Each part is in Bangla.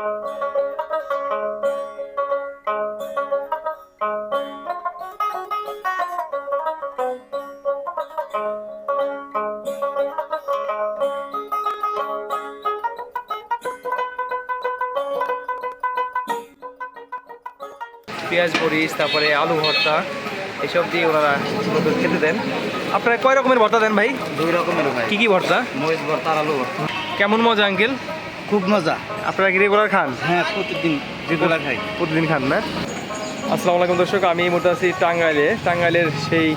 পেঁয়াজ মরিচ তারপরে আলু ভর্তা এসব দিয়ে ওনারা মূলত খেতে দেন। আপনারা কয় রকমের ভর্তা দেন ভাই? দুই রকমের ভাই। কি কি ভর্তা? মরিচ ভর্তা আর আলু ভর্তা। কেমন মজা আঙ্কেল? খুব মজা। আপনারা কি রেগুলার খান? হ্যাঁ প্রতিদিন রেগুলার খাই। প্রতিদিন খান না? আসসালামু আলাইকুম দর্শক আমি এই মুহূর্তে আছি টাঙ্গাইলে। টাঙ্গাইলের সেই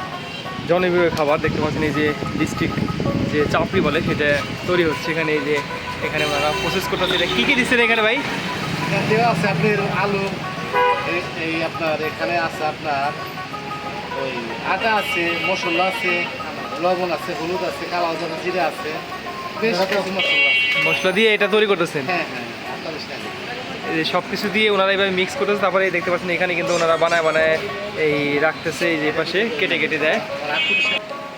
জনপ্রিয় খাবার দেখতে পাচ্ছেন এই যে ডিস্ট্রিক্ট যে চাপড়ি বলে সেটা তৈরি হচ্ছে এখানে। এই যে এখানে ওনারা প্রসেস করতেছে। এটা কী কী দিচ্ছেন এখানে ভাই? দেওয়া আছে আপনার আলু এই- আপনার এখানে আছে আপনার ওই আটা আছে মশলা আছে লবণ আছে হলুদ আছে কালো জিরে আছে। মশলা। দিয়ে এটা তৈরি করতেছেন? হ্যাঁ হ্যাঁ সব কিছু দিয়ে ওনারা এভাবে মিক্স করতেছে তারপরে দেখতে পাচ্ছেন এখানে কিন্তু ওনারা বানায় বানায় এই রাখতেছে এই যে পাশে কেটে কেটে দেয়।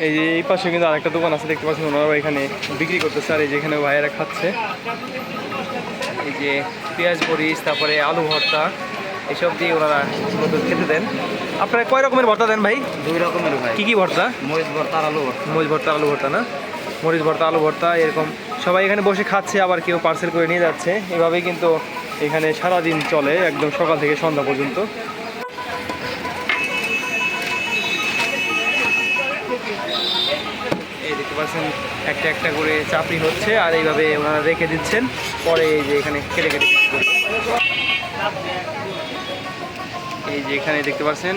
এই যে এই পাশে কিন্তু আরেকটা দোকান আছে দেখতে পাচ্ছেন ওনারা এখানে বিক্রি করতেছে আর এই যে এখানে ভাইয়েরা খাচ্ছে। এই যে পেঁয়াজ মরিচ তারপরে আলু ভর্তা এসব দিয়ে ওনারা মূলত খেতে দেন। আপনারা কয় রকমের ভর্তা দেন ভাই? দুই রকমের ভাই। কি কি ভর্তা? মরিচ ভর্তা আর আলু ভর্তা। মরিচ ভর্তা আলু ভর্তা না? মরিচ ভর্তা, আলু ভর্তা, এরকম। সবাই এখানে বসে খাচ্ছে, আবার কেউ পার্সেল করে নিয়ে যাচ্ছে। এভাবেই কিন্তু এখানে সারা দিন চলে, একদম সকাল থেকে সন্ধ্যা পর্যন্ত। এই দেখতে পাচ্ছেন, একটা একটা করে চাপড়ি হচ্ছে, আর এইভাবে ওনারা রেখে দিচ্ছেন। পরে এই যে এখানে কেটে কেটে এই যে এখানে দেখতে পাচ্ছেন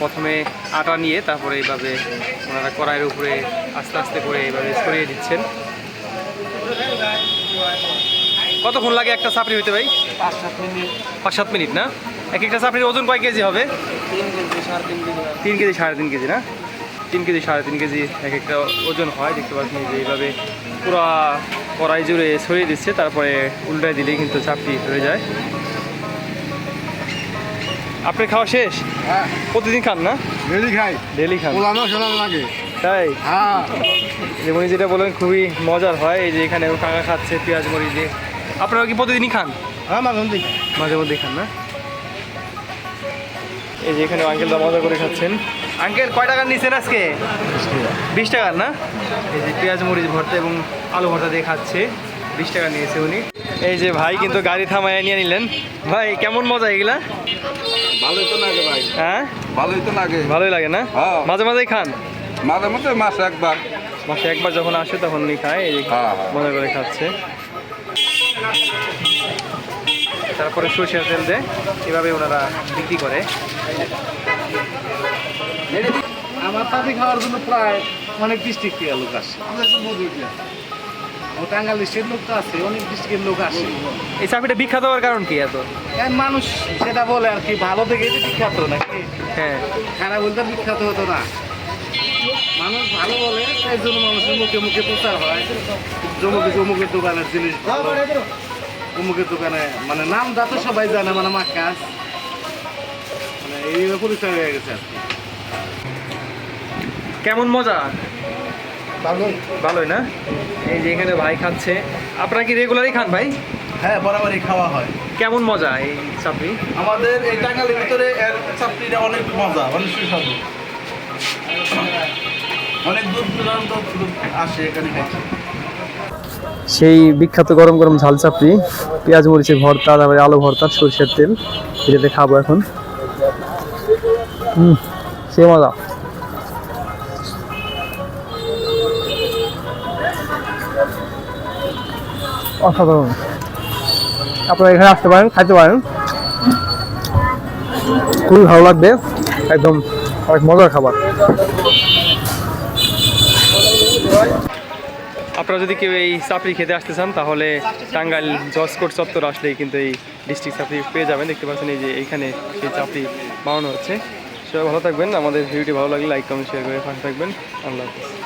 প্রথমে আটা নিয়ে তারপরে এইভাবে ওনারা কড়াইয়ের উপরে আস্তে আস্তে করে এইভাবে ছড়িয়ে দিচ্ছেন। কতক্ষণ লাগে একটা চাপড়ি হইতে ভাই? পাঁচ সাত মিনিট। পাঁচ সাত মিনিট না? এক একটা চাপড়ির ওজন কয় কেজি হবে? তিন কেজি সাড়ে তিন কেজি তিন কেজি সাড়ে তিন কেজি না? তিন কেজি সাড়ে তিন কেজি এক একটা ওজন হয় দেখতে পাচ্ছেন যে এইভাবে পুরা কড়াই জুড়ে ছড়িয়ে দিচ্ছে তারপরে উল্টায় দিলেই কিন্তু চাপড়ি হয়ে যায়। আপনার খাওয়া শেষ? হ্যাঁ। প্রতিদিন খান না? ডেলি খাই। ডেলি খান। পোলানো শোনানো লাগে। তাই? হ্যাঁ। উনি যেটা বলেন খুবই মজার হয় এই যে এখানে কাকা খাচ্ছে পেঁয়াজ মরিচ দিয়ে। আপনারা কি প্রতিদিনই খান? হ্যাঁ মাঝে মধ্যে মাঝে মধ্যেই খান না? এই যে এখানে আঙ্কেলটা মজা করে খাচ্ছেন। আঙ্কেল কয় টাকা নিচ্ছেন আজকে? বিশ টাকার না? এই যে পেঁয়াজ মরিচ ভর্তা এবং আলু ভর্তা দিয়ে খাচ্ছে। বিশ টাকা নিয়েছে উনি। এই যে ভাই কিন্তু গাড়ি থামায় নিয়ে নিলেন। ভাই কেমন মজা এগুলা? ভালোই তো লাগে ভাই। হ্যাঁ? ভালোই তো লাগে। ভালোই লাগে না? হ্যাঁ। মাঝে মাঝেই খান? মাঝে মধ্যে মাসে একবার। মাসে একবার যখন আসে তখন খায় এই হ্যাঁ, হ্যাঁ। মজা করে খাচ্ছে। তারপরে সরষের তেল দেয়। এভাবে ওনারা বিক্রি করে। আমার তাতে খাওয়ার জন্য প্রায় অনেক ডিস্ট্রিক্ট থেকে লোক আসে টাঙ্গাল লোক তো আছে অনেক ডিস্ট্রিক্টের লোক আসে। এই চাপিটা বিখ্যাত হওয়ার কারণ কি এত? মানুষ সেটা বলে আর কি ভালো দেখে বিখ্যাত নাকি? হ্যাঁ। খারাপ বলতে বিখ্যাত হতো না। মানুষ ভালো বলে তাই জন্য মানুষের মুখে মুখে প্রচার হয়। জমুকে জমুকের দোকানের জিনিস অমুকের দোকানে মানে নাম যা তো সবাই জানে মানে মাকাস মানে এইভাবে পরিচয় হয়ে গেছে আর কি। কেমন মজা? ভালোই। ভালোই না? এই যে এখানে ভাই খাচ্ছে। আপনারা কি রেগুলারই খান ভাই? হ্যাঁ বরাবরই খাওয়া হয়। কেমন মজা এই চাপড়ি আমাদের এই টাঙ্গালের ভিতরে এর চাপড়িটা অনেক মজা অনেক সুস্বাদু। অনেক দূর দূরান্ত আসে এখানে সেই বিখ্যাত গরম গরম ঝাল চাপড়ি পেঁয়াজ মরিচের ভর্তা তারপরে আলু ভর্তা সরষের তেল এটাতে খাব এখন। হুম সে মজা। অসাধারণ। আপনারা এখানে আসতে পারেন, খাইতে পারেন। খুবই ভালো লাগবে, একদম অনেক মজার খাবার। আপনারা যদি কেউ এই চাপড়ি খেতে আসতে চান, তাহলে টাঙ্গাইল জসকোট চত্বর আসলেই কিন্তু এই ডিস্ট্রিক্ট চাপড়ি পেয়ে যাবেন। দেখতে পাচ্ছেন এই যে এইখানে সেই চাপড়ি বানানো হচ্ছে। সবাই ভালো থাকবেন। আমাদের ভিডিওটি ভালো লাগলে লাইক, কমেন্ট শেয়ার করে পাশে থাকবেন। আল্লাহ হাফিজ।